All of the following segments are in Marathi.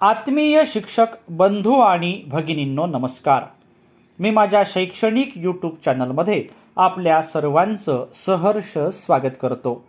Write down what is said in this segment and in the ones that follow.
आत्मीय शिक्षक बंधू आणि भगिनींनो नमस्कार. मी माझ्या शैक्षणिक यूट्यूब चॅनलमध्ये आपल्या सर्वांचं सहर्ष स्वागत करतो.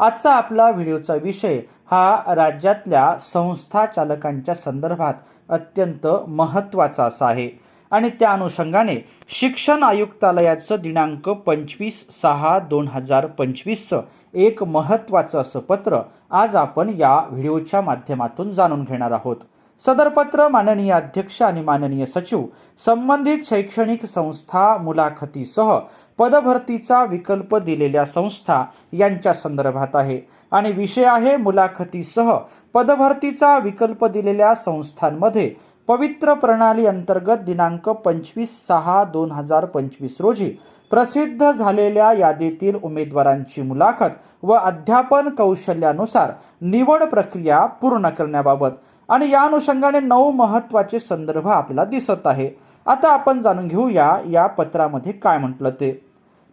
आजचा आपला व्हिडिओचा विषय हा राज्यातल्या संस्था चालकांच्या संदर्भात अत्यंत महत्त्वाचा असा आहे. आणि त्या अनुषंगाने शिक्षण आयुक्तालयाचं दिनांक पंचवीस सहा दोन हजार पंचवीसचं एक महत्त्वाचं असं पत्र आज आपण या व्हिडिओच्या माध्यमातून जाणून घेणार आहोत. सदर पत्र माननीय अध्यक्ष आणि माननीय सचिव संबंधित शैक्षणिक संस्था मुलाखतीसह पदभरतीचा विकल्प दिलेल्या संस्था यांच्या संदर्भात आहे. आणि विषय आहे मुलाखतीसह पदभरतीचा विकल्प दिलेल्या संस्थांमध्ये पवित्र प्रणाली अंतर्गत दिनांक पंचवीस सहा दोन हजार पंचवीस रोजी प्रसिद्ध झालेल्या यादीतील उमेदवारांची मुलाखत व अध्यापन कौशल्यानुसार निवड प्रक्रिया पूर्ण करण्याबाबत आणि या अनुषंगाने नऊ महत्त्वाचे संदर्भ आपल्याला दिसत आहे. आता आपण जाणून घेऊया या पत्रामध्ये काय म्हटलं ते.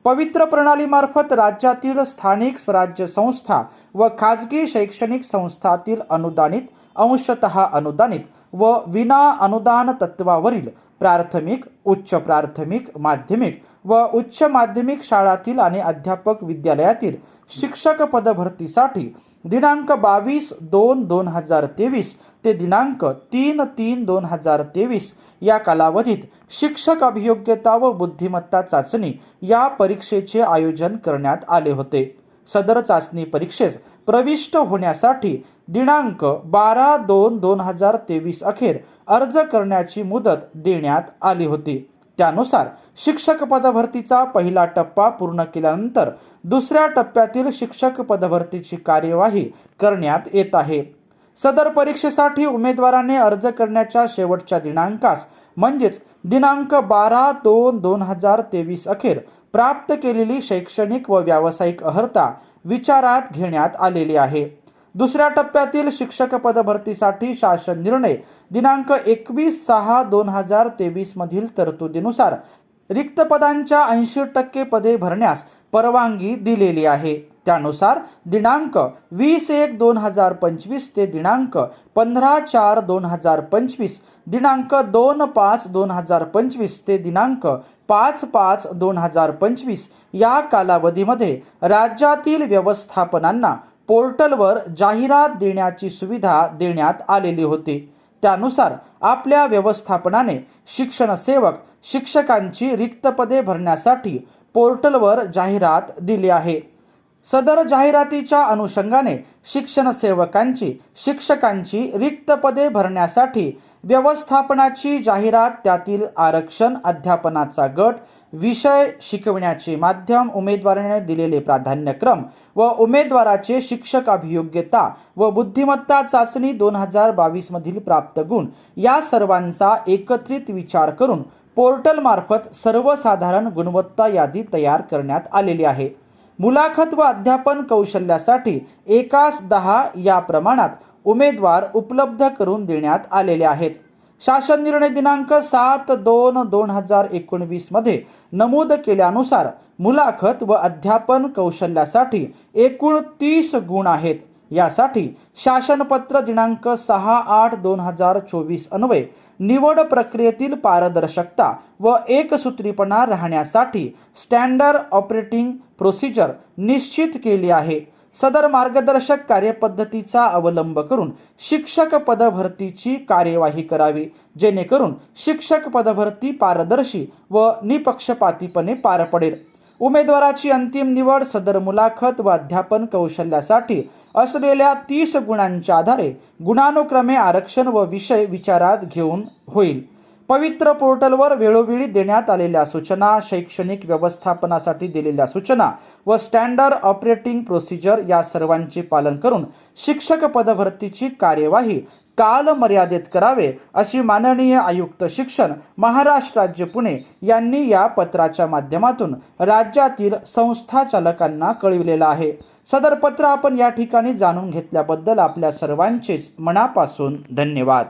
पवित्र प्रणालीमार्फत राज्यातील स्थानिक स्वराज्य संस्था व खाजगी शैक्षणिक संस्थातील अनुदानित अंशतः अनुदानित व विना अनुदान तत्वावरील प्राथमिक उच्च प्राथमिक माध्यमिक व उच्च माध्यमिक शाळातील आणि अध्यापक विद्यालयातील शिक्षक पदभरतीसाठी दिनांक बावीस दोन दोन हजार तेवीस ते दिनांक तीन तीन दोन हजार तेवीस या कालावधीत शिक्षक अभियोग्यता व बुद्धिमत्ता चाचणी या परीक्षेचे आयोजन करण्यात आले होते. सदर चाचणी परीक्षेस प्रविष्ट होण्यासाठी दिनांक बारा दोन दोन हजार तेवीस अखेर अर्ज करण्याची मुदत देण्यात आली होती. त्यानुसार शिक्षक पदभरतीचा पहिला टप्पा पूर्ण केल्यानंतर दुसऱ्या टप्प्यातील शिक्षक पदभरतीची कार्यवाही करण्यात येत आहे. सदर परीक्षेसाठी उमेदवाराने अर्ज करण्याच्या शेवटच्या दिनांकास म्हणजेच दिनांक बारा दोन दोन हजार तेवीस अखेर प्राप्त केलेली शैक्षणिक व व्यावसायिक अर्हता विचारात घेण्यात आलेली आहे. दुसऱ्या टप्प्यातील शिक्षक पदभरतीसाठी शासन निर्णय दिनांक एकवीस सहा दोन हजार तेवीस मधील तरतुदीनुसार रिक्त पदांच्या ऐंशी टक्के पदे भरण्यास परवानगी दिलेली आहे. त्यानुसार दिनांक वीस एक दोन हजार पंचवीस ते दिनांक पंधरा चार दोन हजार पंचवीस दिनांक दोन पाच दोन हजार पंचवीस ते दिनांक पाच पाच दोन हजार पंचवीस या कालावधीमध्ये राज्यातील व्यवस्थापनांना पोर्टलवर जाहिरात देण्याची सुविधा देण्यात आलेली होती. त्यानुसार आपल्या व्यवस्थापनाने शिक्षण सेवक शिक्षकांची रिक्त पदे भरण्यासाठी पोर्टलवर जाहिरात दिली आहे. सदर जाहिरातीच्या अनुषंगाने शिक्षण सेवकांची शिक्षकांची रिक्त पदे भरण्यासाठी व्यवस्थापनाची जाहिरात त्यातील आरक्षण अध्यापनाचा गट विषय शिकवण्याचे माध्यम उमेदवाराने दिलेले प्राधान्यक्रम व उमेदवाराचे शिक्षक अभियोग्यता व बुद्धिमत्ता चाचणी दोन हजार बावीसमधील प्राप्त गुण या सर्वांचा एकत्रित विचार करून पोर्टलमार्फत सर्वसाधारण गुणवत्ता यादी तयार करण्यात आलेली आहे. मुलाखत व अध्यापन कौशल्यासाठी एकास दहा या प्रमाणात उमेदवार उपलब्ध करून देण्यात आलेले आहेत. शासन निर्णय दिनांक सात दोन दोन हजार एकोणवीसमध्ये नमूद केल्यानुसार मुलाखत व अध्यापन कौशल्यासाठी एकूण तीस गुण आहेत. यासाठी शासनपत्र दिनांक सहा आठ दोन हजार चोवीस अन्वये निवड प्रक्रियेतील पारदर्शकता व एकसूत्रीपणा राहण्यासाठी स्टँडर्ड ऑपरेटिंग प्रोसिजर निश्चित केली आहे. सदर मार्गदर्शक कार्यपद्धतीचा अवलंब करून शिक्षक पदभरतीची कार्यवाही करावी जेणेकरून शिक्षक पदभरती पारदर्शी व निपक्षपातीपणे पार पडेल. उमेदवाराची अंतिम निवड सदर मुलाखत व अध्यापन कौशल्यासाठी असलेल्या तीस गुणांच्या आधारे गुणानुक्रमे आरक्षण व विषय विचारात घेऊन होईल. पवित्र पोर्टलवर वेळोवेळी देण्यात आलेल्या सूचना शैक्षणिक व्यवस्थापनासाठी दिलेल्या सूचना व स्टँडर्ड ऑपरेटिंग प्रोसिजर या सर्वांचे पालन करून शिक्षक पदभरतीची कार्यवाही काल मर्यादित करावे अशी माननीय आयुक्त शिक्षण महाराष्ट्र राज्य पुणे यांनी या पत्राच्या माध्यमातून राज्यातील संस्था चालकांना कळविलेलं आहे. सदर पत्र आपण या ठिकाणी जाणून घेतल्याबद्दल आपल्या सर्वांचेच मनापासून धन्यवाद.